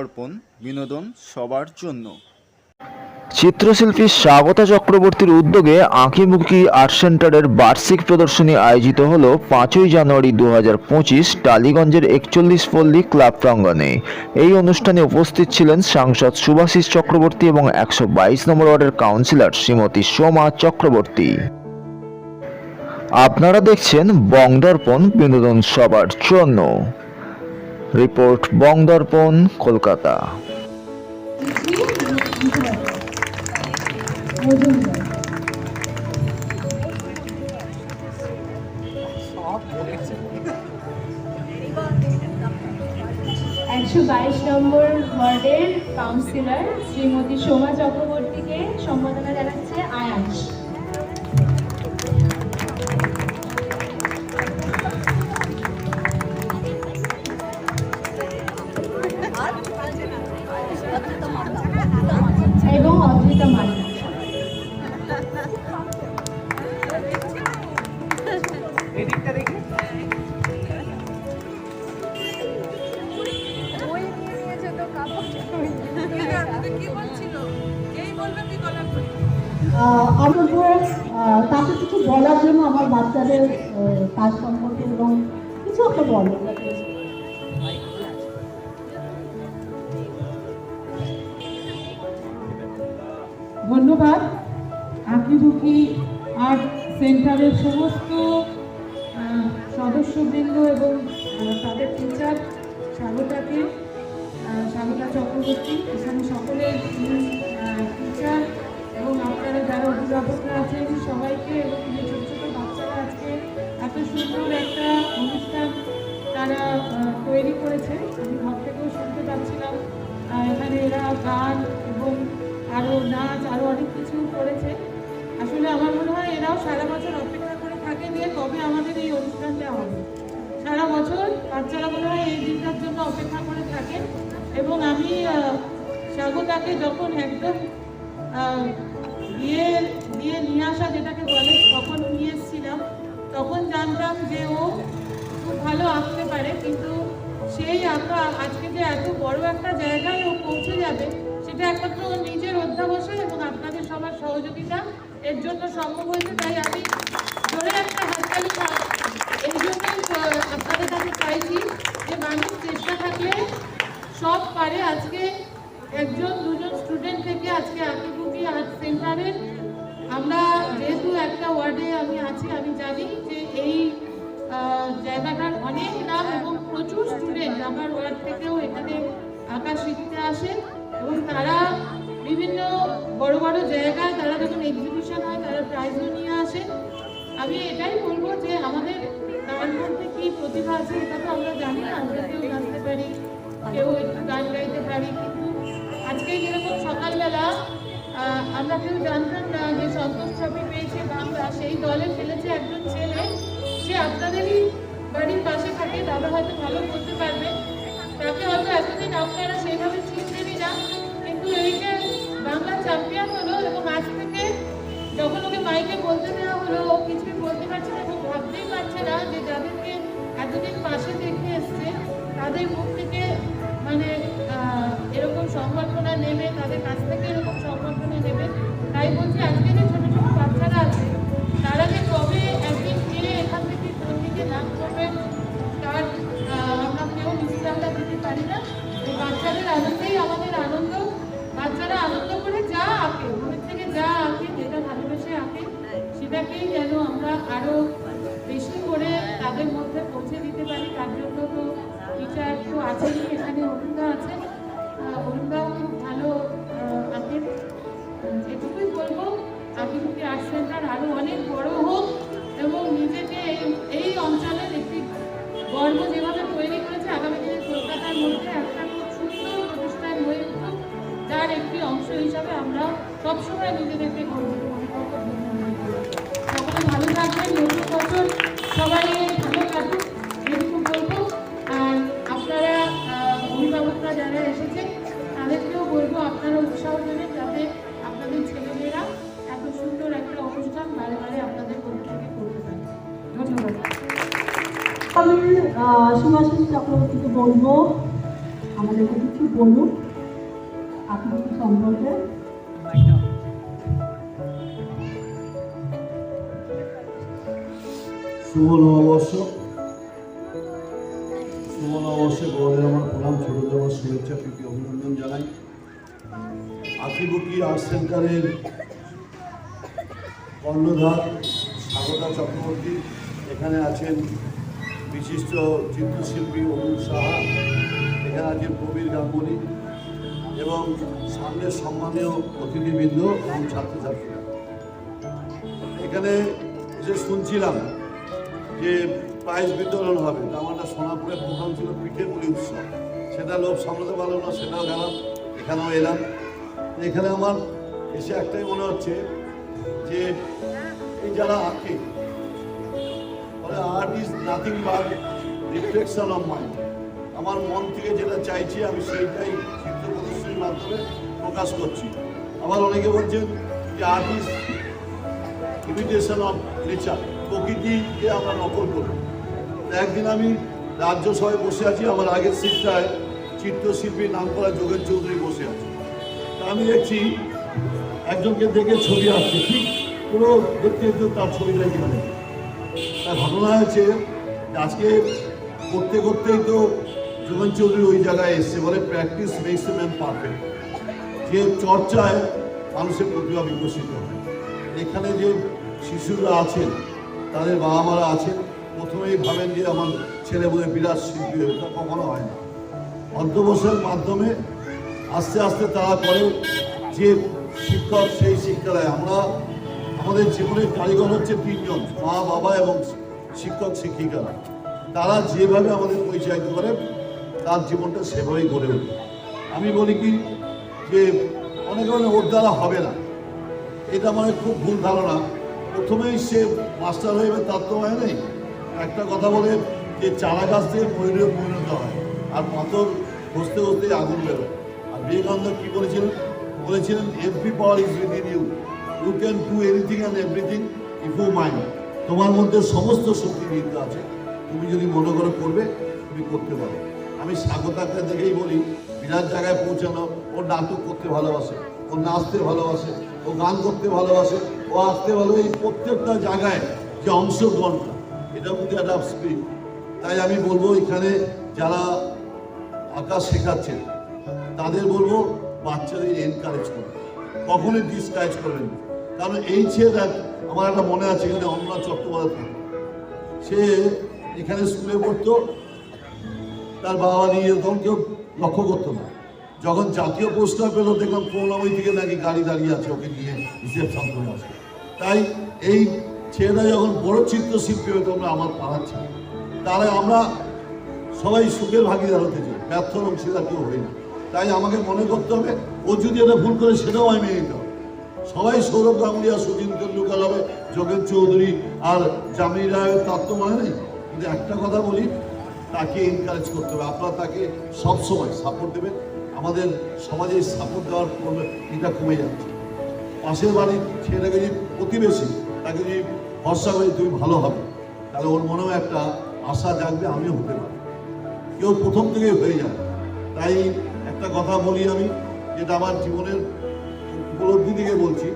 দর্পণ বিনোদন সবার জন্য। চিত্রশিল্পী স্বাগতা চক্রবর্তীর উদ্যোগে আঁকিমুখী আর্ট সেন্টারের বার্ষিক প্রদর্শনী আয়োজিত হল পাঁচই জানুয়ারি দু হাজার পঁচিশ টালিগঞ্জের একচল্লিশ পল্লী ক্লাব প্রাঙ্গণে। এই অনুষ্ঠানে উপস্থিত ছিলেন সাংসদ সুভাষিস চক্রবর্তী এবং একশো বাইশ নম্বর ওয়ার্ডের কাউন্সিলর শ্রীমতী সোমা চক্রবর্তী। আপনারা দেখছেন বংদর্পণ বিনোদন সবার জন্য। রিপোর্ট বংদর্পণ কলকাতা একশো বাইশ নম্বর ওয়ার্ডের কাউন্সিলর শ্রীমতী সোমা চক্রবর্তীকে সম্বোধনা জানাচ্ছে আয়াস তাকে কিছু বলার জন্য আমার বাচ্চাদের কাজ সম্পর্কে এবং কিছু একটা বলো ধন্যবাদ। আঁকিঝুঁকি আর্ট সেন্টারের সমস্ত আহ, চক্রবর্তী এখানে সকলের টিচার এবং আপনারা যারা অভিভাবকরা আছেন সবাইকে এবং যে ছোটো ছোটো বাচ্চারা আজকে এত সুন্দর একটা অনুষ্ঠান তারা তৈরি করেছে। আমি ঘর থেকেও শুনতে পাচ্ছিলাম এখানে এরা গান এবং আরও নাচ আরও অনেক কিছু করেছে। আসলে আমার মনে হয় এরাও সারা বছর অপেক্ষা করে থাকে দিয়ে কবে আমাদের এই অনুষ্ঠানটা হবে। সারা বছর বাচ্চারা মনে হয় এই দিনটার জন্য অপেক্ষা করে থাকে। এবং আমি স্বাগতাকে যখন একদম দিয়ে দিয়ে নিয়ে আসা যেটাকে বলে তখন নিয়ে এসেছিলাম তখন জানতাম যে ও খুব ভালো আঁকতে পারে কিন্তু সেই আঁকা আজকে যে এত বড় একটা জায়গায় ও পৌঁছে যাবে সেটা একমাত্র ওর নিজের অধ্যাবসায় এবং আপনাদের সবার সহযোগিতা এর জন্য সম্ভব হয়েছে তাই আমি জোরে একটা হাততালি। এই জন্যই আহ, আপনাদের কাছে চাইছি যে মানুষ চেষ্টা থাকলে সব পারে। আজকে একজন, দুজন স্টুডেন্ট থেকে আজকে আঁকিবুকি আর্ট সেন্টারের আমরা যেহেতু একটা ওয়ার্ডে আমি আছি, আমি জানি যে এই জায়গাটার অনেক নাম এবং প্রচুর স্টুডেন্ট আমার ওয়ার্ড থেকেও এখানে আঁকা শিখতে আসে এবং তারা বিভিন্ন বড় বড় জায়গায় তারা যখন এক্সিবিশন হয়, তারা প্রাইজও নিয়ে আসে। আমি এটাই বলব যে আমাদের তার মধ্যে কী প্রতিভা আছে, এটা তো আমরা জানি না, আমরা কেউ জানতে পারি। কেউ গান গাইতে পারি। কিন্তু আজকে যেরকম সকালবেলা আমরা কেউ জানতাম না যে সন্তোষ ট্রফি পেয়েছে বাংলা। সেই দলে খেলেছে একজন ছেলে। সে আপনাদেরই বাড়ির পাশে থাকে দাদা হয়তো ভালো বলতে পারবে। তাকে হয়তো এতদিন আপনারা সেইভাবে চিনতেনই না। কিন্তু এই যে বাংলা চ্যাম্পিয়ন হলো এবং আজ থেকে যখন ওকে মাইকে বলতে দেওয়া হলো, ও কিছুই বলতে পারছে না আমি আহ, সুভাষিস চক্রবর্তীকে বলব আমাদেরকে কিছু বলুন। আঁকিবুকি সম্পর্কে। শুভ নববর্ষ। শুভ নববর্ষে বড়দের আমার প্রণাম ছোটদের আমার শুভেচ্ছা জানাই। আঁকিবুকি আর্ট সেন্টারের স্বাগতা চক্রবর্তী এখানে আছেন। বিশিষ্ট চিত্রশিল্পী অরুণ সাহা এখানে আছেন প্রবীর গাঙ্গুলি এবং সামনের সম্মানীয় অতিথিবৃন্দ এবং ছাত্রছাত্রীরা। এখানে যে শুনছিলাম যে প্রাইজ বিতরণ হবে তো আমার একটা সোনাপুরের প্রোগ্রাম ছিল পিঠে পুলি উৎসব। সেটা লোক সামলাতে পারল না, সেটাও গেলাম এখানেও এলাম। এখানে আমার এসে একটাই মনে হচ্ছে যে এই যারা আঁকে মানে art is nothing but reflection of mind আমার মন থেকে যেটা চাইছি, আমি সেইটাই চিত্র প্রদর্শনীর মাধ্যমে প্রকাশ করছি। আবার অনেকে বলছেন যে art is imitation of nature প্রকৃতিকে আমরা নকল করি। একদিন আমি রাজ্যসভায় বসে আছি, আমার আগের সিটটায় চিত্রশিল্পী নাম করা যোগেন চৌধুরী বসে আছে আমি দেখছি, একজনকে দেখে ছবি আসছে ঠিক পুরো দেখতে দেখতে তার ছবিটা এখানে তা ঘটনা হয়েছে আজকে করতে করতেই তো যোগেন চৌধুরী ওই জায়গায় এসছে, বলে practice makes a man perfect যে চর্চায় মানুষের প্রতিভা বিকশিত হয়। এখানে যে শিশুরা আছেন, তাদের বাবা মারা আছেন, প্রথমেই ভাবেন যে আমার ছেলে বলে বিরাট শিল্পী তা কখনো হয় না। অধ্যবসায়ের মাধ্যমে আস্তে আস্তে তারা করে যে শিক্ষক সেই শিক্ষা দেয় আমরা আমাদের জীবনের কারিগর হচ্ছে তিনজন, মা, বাবা এবং শিক্ষক শিক্ষিকারা তারা যেভাবে আমাদের পরিচয় করে, তার জীবনটা সেভাবেই গড়ে ওঠে আমি বলি কি, যে অনেক বলে ওর দ্বারা হবে না। এটা মানে খুব ভুল ধারণা। প্রথমেই সে মাস্টার হয়ে তার তো হয় নেই। একটা কথা বলে যে চারা গাছ থেকে ময়ূরে পরিণত হয়, আর পাথর বসতে বসতে আগুন বেরোয়। আর বিবেকানন্দ কি বলেছিলেন? বলেছিলেন every power is within you you can do anything and everything if you mind তোমার মধ্যে সমস্ত শক্তি নিহিত আছে। তুমি যদি মনে করে করবে, তুমি করতে পারো। আমি স্বাগতাকে দেখেই বলি, বিরাট জায়গায় পৌঁছানো, ও নাটক করতে ভালোবাসে, ও নাচতে ভালোবাসে, ও গান করতে ভালোবাসে, ও আসতে ভালো, এই প্রত্যেকটা জায়গায় যে অংশগ্রহণটা এটা কিন্তু একটা স্পিরিট তাই আমি বলব, এখানে যারা আঁকা শেখাচ্ছেন তাদের বলব, বাচ্চাদের এনকারেজ করবে কখনোই ডিসকারেজ করবেন না। কারণ এই ছেলেটা আমার একটা মনে আছে এখানে অন্না চট্টোপাধ্যায়। সে এখানে স্কুলে পড়তো, তার বাবা নিয়ে তখন কেউ লক্ষ্য করতো না। যখন জাতীয় পুরস্কার পেল, দেখলাম করুণাময়ী থেকে নাকি গাড়ি দাঁড়িয়ে আছে, ওকে নিয়ে রিসেপশন করে আসে তাই এই ছেলেটা যখন বড় চিত্র চিত্রশিল্পী হয়ে তোমরা আমার পাড়াচ্ছে তাহলে আমরা সবাই সুখের ভাগিদার হতে চাই, ব্যর্থ অংশীদার কেউ হই না তাই আমাকে মনে করতে হবে, ও যদি এটা ভুল করে, সেটাও আমি মেনে নিতে হবে। সবাই সৌরভ গাঙ্গুলি আর তেন্ডুলকার হবে, যোগেন চৌধুরী আর জামিনী রায়ের তার তো মানে নেই। কিন্তু একটা কথা বলি, তাকে এনকারেজ করতে হবে। আপনারা তাকে সবসময় সাপোর্ট দেবেন। আমাদের সমাজে সাপোর্ট দেওয়ার এটা কমে যাচ্ছে। পাশের বাড়ির ছেলেটাকে যদি প্রতিবেশী, তাকে যদি ভরসা করে তুমি ভালো হবে, তাহলে ওর মনেও একটা আশা জাগবে, আমিও হতে পারি কেউ প্রথম থেকেই হয়ে যায় তাই একটা কথা বলি আমি, যেটা আমার জীবনের উপলব্ধি থেকে বলছি,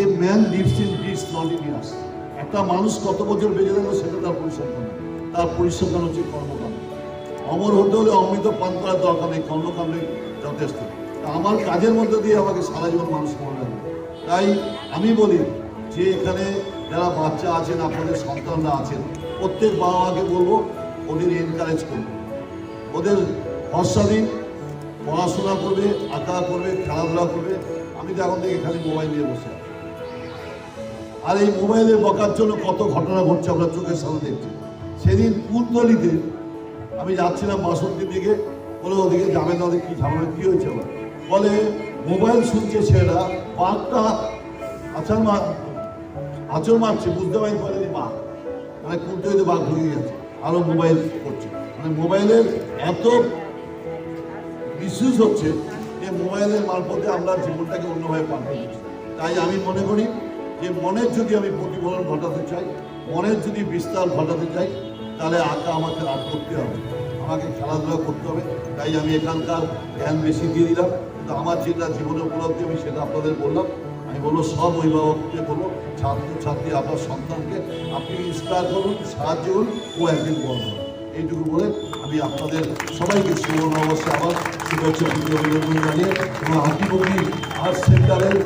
a man lives in peace not in years একটা মানুষ কত বছর বেঁচে থাকবে সেটা তার পরিসংখ্যান তার পরিসংখ্যান হচ্ছে কর্মকাণ্ড। অমর হতে হলে অমৃত পান করার দরকার নেই কর্মকাণ্ডই যথেষ্ট। আমার কাজের মধ্যে দিয়ে আমাকে সারা জীবন মানুষ মনে রাখবে। তাই আমি বলি যে এখানে যারা বাচ্চা আছেন, আপনাদের সন্তানরা আছেন, প্রত্যেক বাবা মাকে বলব, ওদের এনকারেজ করবে ওদের ভরসা দিন, পড়াশোনা করবে, আঁকা করবে, খেলাধুলা করবে আমি তো এখন থেকে খালি মোবাইল নিয়ে বসে আর এই মোবাইলে বকার জন্য কত ঘটনা ঘটছে আমরা চোখের সামনে দেখছি। সেদিন কুলতলিতে আমি যাচ্ছিলাম বাসন্তীর দিকে, বলে ওদিকে যাবে না ওদিকে কি ঝামেলা, কি হয়েছে আমার বলে, মোবাইল শুনছে ছেলেরা, বাঘটা আচার মা আচর মারছে, বুঝতে পারি বলে বাঘ। মানে কুলতলিতে বাঘ ঢুকে গেছে আরও মোবাইল করছে। মানে মোবাইলের এত মিসইউজ হচ্ছে যে মোবাইলের মারফতে আমরা জীবনটাকে অন্যভাবে পাল্টে তাই আমি মনে করি যে মনের যদি আমি প্রতিফলন ঘটাতে চাই, মনের যদি বিস্তার ঘটাতে চাই, তাহলে আঁকা আমাকে আর্ট করতে হবে আমাকে খেলাধুলা করতে হবে। তাই আমি এখানকার জ্ঞান বেশি দিয়ে দিলাম। কিন্তু আমার যেটা জীবনে উপলব্ধি, আমি সেটা আপনাদের বললাম। আমি বলব সব অভিভাবককে বলব ছাত্র ছাত্রী আপনার সন্তানকে আপনি ইন্সপায়ার করুন, সাহায্য করুন, ও একদিন বড় এইটুকু বলে আমি আপনাদের সবাইকে সুবর্ণ অবশ্যই আবার শুভেচ্ছা অভিনন্দন জানিয়ে এবং আঁকিমুখী আর্ট সেন্টারের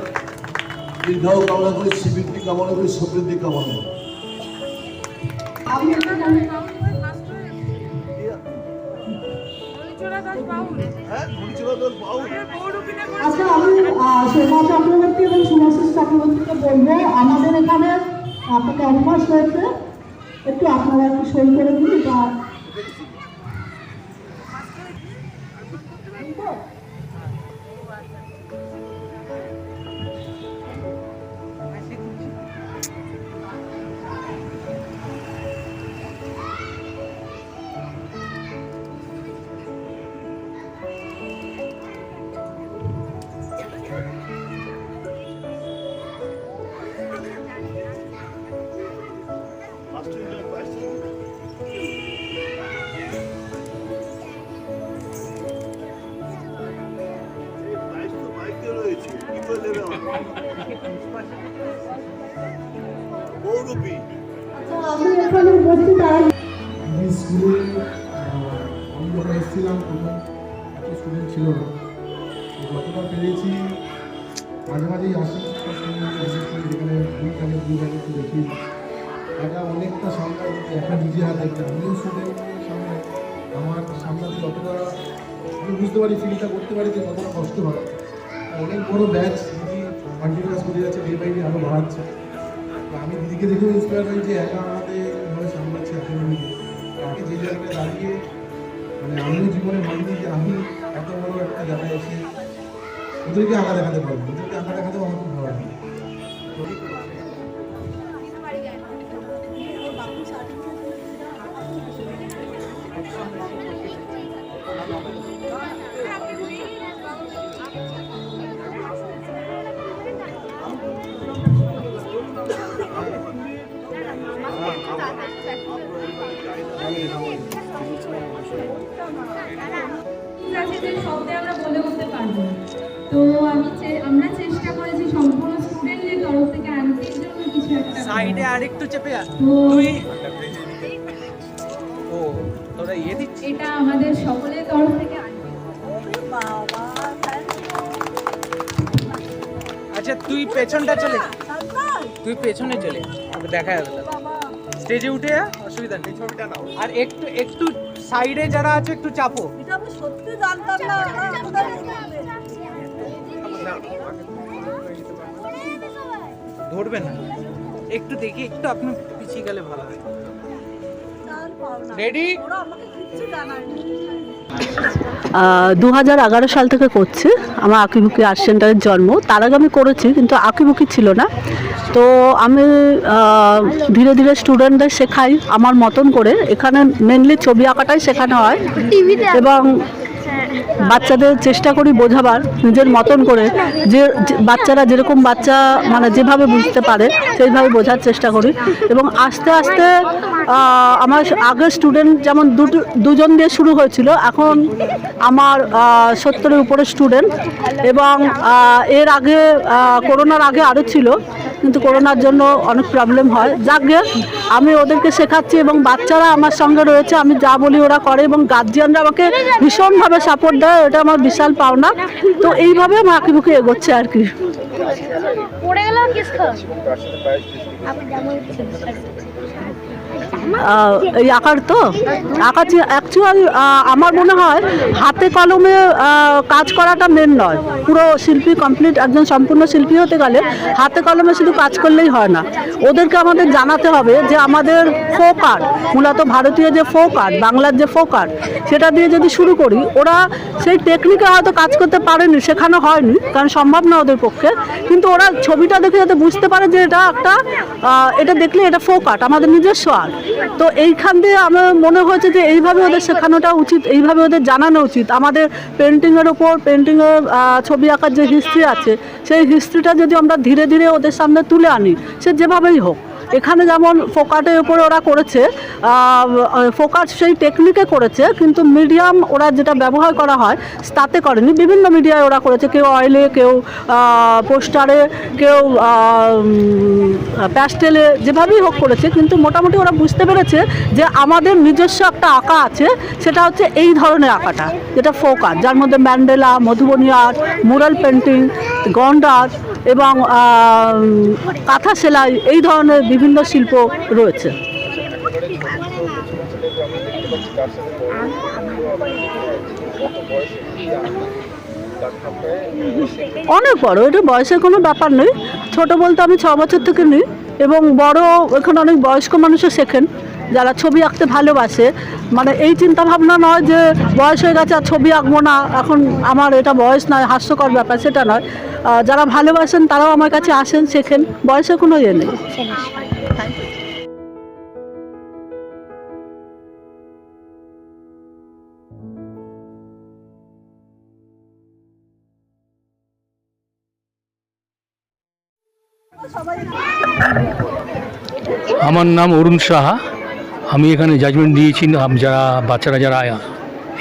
দীর্ঘাও কামনা করি শ্রীবৃদ্ধি কামনা করি সমৃদ্ধি কামনা করি। জানি- আচ্ছা আমি আহ, চক্রবর্তী এবং শুভাশিস চক্রবর্তীকে বলব আমাদের এখানে একটা ক্যাম্পাস হয়েছে। একটু আপনারা একটু সই করে দিন এটা স্কুলে এসেছিলাম তখন স্টুডেন্ট ছিল যতটা পেরেছি, মাঝে মাঝেই আসি, যেখানে অনেকটা সামলায় একা নিজে হাতে একটা আমিও স্টুডেন্টের সামনে আমার সামলাতে যতটা বুঝতে পারি ফিলটা করতে পারি যে কতটা কষ্ট হয়। অনেক বড় ব্যাচ কন্টিনিউয়াস করে যাচ্ছে ডে বাই আরও বাড়াচ্ছে। আমি দিদিকে দেখেও ইন্সপায়ার হই যে একা আমাদের এভাবে সামলাচ্ছে একাডেমিকে আগে যে জায়গায় দাঁড়িয়ে মানে আমিও জীবনে ভাবিনি যে আমি এত বড় একটা জায়গায় এসে ওদেরকে আঁকা দেখাতে পারব, ওদেরকে আঁকা দেখাতেও আমার খুব ভালো লাগে। শব্দে আমরা বলে উঠতে পারব তো আমি আমরা চেষ্টা করেছি সম্পূর্ণ স্টুডেন্টদের তরফ থেকে আন্টির জন্য কিছু একটা সাইডে আরেকটু চেপে তুই ও তোরা ইয়ে দিচ্ছিস? এটা আমাদের সকলের তরফ থেকে আচ্ছা তুই পেছনটা চলে তুই পেছনে চলে। দেখা যাবে স্টেজে উঠে অসুবিধা নেই ছবিটা নাও। আর একটু একটু সাইডে যারা আছে একটু চাপো। ধরবে না। একটু দেখি একটু আপনি পিছিয়ে গেলে ভালো হয়। রেডি দু হাজার এগারো সাল থেকে করছি। আমার আঁকিবুকি আর্ট সেন্টারের জন্ম। তার আগে আমি করেছি কিন্তু আঁকিবুকি ছিল না। তো আমি ধীরে ধীরে স্টুডেন্টদের শেখাই আমার মতন করে। এখানে মেনলি ছবি আঁকাটাই শেখানো হয়। এবং বাচ্চাদের চেষ্টা করি বোঝাবার নিজের মতন করে। যে বাচ্চারা যেরকম বাচ্চা মানে যেভাবে বুঝতে পারে সেইভাবে বোঝার চেষ্টা করি। এবং আস্তে আস্তে আমার আগের স্টুডেন্ট যেমন দুটো দুজন দিয়ে শুরু হয়েছিল এখন আমার সত্তরের উপরে স্টুডেন্ট এবং এর আগে করোনার আগে আরও ছিল কিন্তু করোনার জন্য অনেক প্রবলেম হয়। যাকে আমি ওদেরকে শেখাচ্ছি এবং বাচ্চারা আমার সঙ্গে রয়েছে আমি যা বলি ওরা করে এবং গার্জিয়ানরা আমাকে ভীষণভাবে সাপোর্ট দেয় এটা আমার বিশাল পাওনা। তো এইভাবে আমার আঁকিবুকি এগোচ্ছে আর কি। পড়ে গেল এই আঁকার তো? আঁকা অ্যাকচুয়াল আমার মনে হয় হাতে কলমে কাজ করাটা মেন নয়। পুরো শিল্পী কমপ্লিট একজন সম্পূর্ণ শিল্পী হতে গেলে হাতে কলমে শুধু কাজ করলেই হয় না। ওদেরকে আমাদের জানাতে হবে যে আমাদের ফোক আর্ট মূলত ভারতীয় যে ফোক আর্ট বাংলার যে ফোক আর্ট সেটা দিয়ে যদি শুরু করি, ওরা সেই টেকনিকে হয়তো কাজ করতে পারেনি, শেখানো হয়নি, কারণ সম্ভব না ওদের পক্ষে। কিন্তু ওরা ছবিটা দেখে যাতে বুঝতে পারে যে এটা একটা এটা দেখলে এটা ফোক আর্ট আমাদের নিজস্ব আর্ট তো এইখান দিয়ে আমার মনে হয়েছে যে এইভাবে ওদের শেখানোটা উচিত, এইভাবে ওদের জানানো উচিত। আমাদের পেন্টিংয়ের ওপর পেন্টিংয়ের ছবি আঁকার যে হিস্ট্রি আছে, সেই হিস্ট্রিটা যদি আমরা ধীরে ধীরে ওদের সামনে তুলে আনি, সে যেভাবেই হোক। এখানে যেমন ফোকাটের উপরে ওরা করেছে ফোকাস সেই টেকনিকে করেছে, কিন্তু মিডিয়াম ওরা যেটা ব্যবহার করা হয়, তাতে করেনি। বিভিন্ন মিডিয়ায় ওরা করেছে, কেউ অয়েলে কেউ পোস্টারে কেউ প্যাস্টেলে যেভাবেই হোক করেছে, কিন্তু মোটামুটি ওরা বুঝতে পেরেছে যে আমাদের নিজস্ব একটা আঁকা আছে, সেটা হচ্ছে এই ধরনের আঁকাটা, যেটা ফোক আর্ট যার মধ্যে mandala Madhubani art mural painting Gond art এবং কাঁথা সেলাই এই ধরনের বিভিন্ন শিল্প রয়েছে। অনেক বড়, এটা বয়সের কোনো ব্যাপার নেই ছোট বলতে আমি ছ বছর থেকে নিই, এবং বড় এখানে অনেক বয়স্ক মানুষও শেখেন। যারা ছবি আঁকতে ভালোবাসে মানে এই চিন্তা ভাবনা নয় যে বয়স হয়ে গেছে আর ছবি আঁকবো না, এখন আমার এটা বয়স নয়, হাস্যকর ব্যাপার, সেটা নয়। যারা ভালোবাসেন তারাও আমার কাছে আসেন, শেখেন, বয়সে কোনো ইয়ে নেই। আমার নাম অরুণ সাহা। আমি এখানে জাজমেন্ট দিয়েছি যারা, বাচ্চারা যারা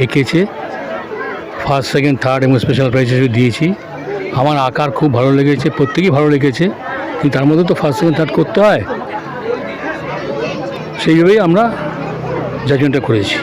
এঁকেছে ফার্স্ট সেকেন্ড থার্ড এবং স্পেশাল প্রাইজ হিসেবে দিয়েছি। আমার আকার খুব ভালো লেগেছে, প্রত্যেকেই ভালো লেগেছে, কিন্তু তার মধ্যে তো ফার্স্ট সেকেন্ড থার্ড করতে হয়। সেইভাবেই আমরা জাজমেন্টটা করেছি।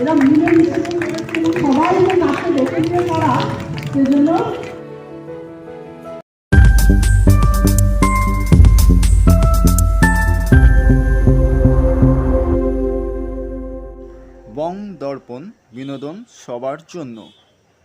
এরা সবাই নাচে সেজন্য বং দর্পণ বিনোদন সবার জন্য।